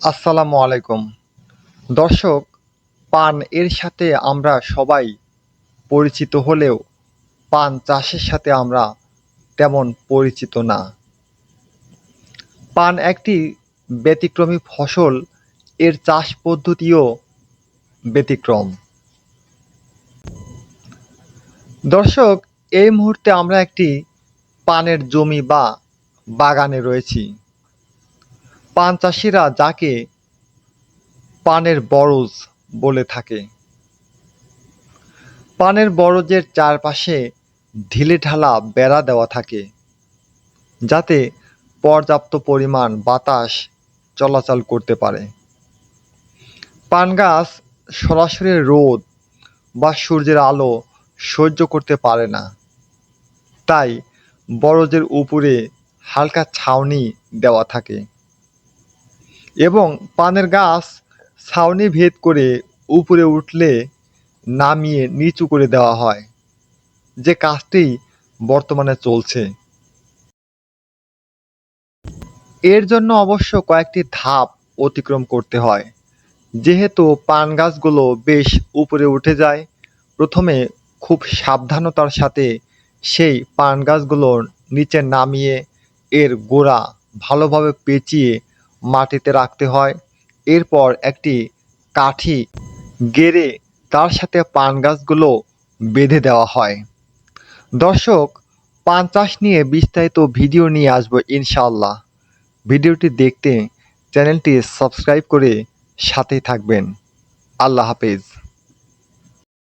আসসালামু আলাইকুম। দর্শক, পান এর সাথে আমরা সবাই পরিচিত হলেও পান চাষের সাথে আমরা তেমন পরিচিত না। পান একটি ব্যতিক্রমী ফসল, এর চাষ পদ্ধতিও ব্যতিক্রম। দর্শক, এই মুহূর্তে আমরা একটি পানের জমি বা বাগানে রয়েছি। পান চাষিরা যাকে পানের বরজ বলে থাকে। পানের বরজের চারপাশে ঢিলেঢালা বেড়া দেওয়া থাকে, যাতে পর্যাপ্ত পরিমাণ বাতাস চলাচল করতে পারে। পান গাছ সরাসরি রোদ বা সূর্যের আলো সহ্য করতে পারে না। তাই বরজের উপরে হালকা ছাউনি দেওয়া থাকে। এবং পানের গাছ ছাউনি ভেদ করে উপরে উঠলে নামিয়ে নিচু করে দেওয়া হয়। যে কাজটি বর্তমানে চলছে। এর জন্য অবশ্য কয়েকটি ধাপ অতিক্রম করতে হয়। যেহেতু পান গাছগুলো বেশ উপরে উঠে যায়, প্রথমে খুব সাবধানতার সাথে সেই পান গাছগুলো নিচে নামিয়ে এর গোড়া ভালোভাবে পেঁচিয়ে মাটিতে রাখতে হয়। এরপর একটি কাঠি গেড়ে তার সাথে পান গাছগুলো বেঁধে দেওয়া হয়। দর্শক, পান চাষ নিয়ে বিস্তারিত ভিডিও নিয়ে আসব ইনশাল্লাহ ভিডিওটি দেখতে চ্যানেলটি সাবস্ক্রাইব করে সাথেই থাকবেন। আল্লাহ হাফেজ।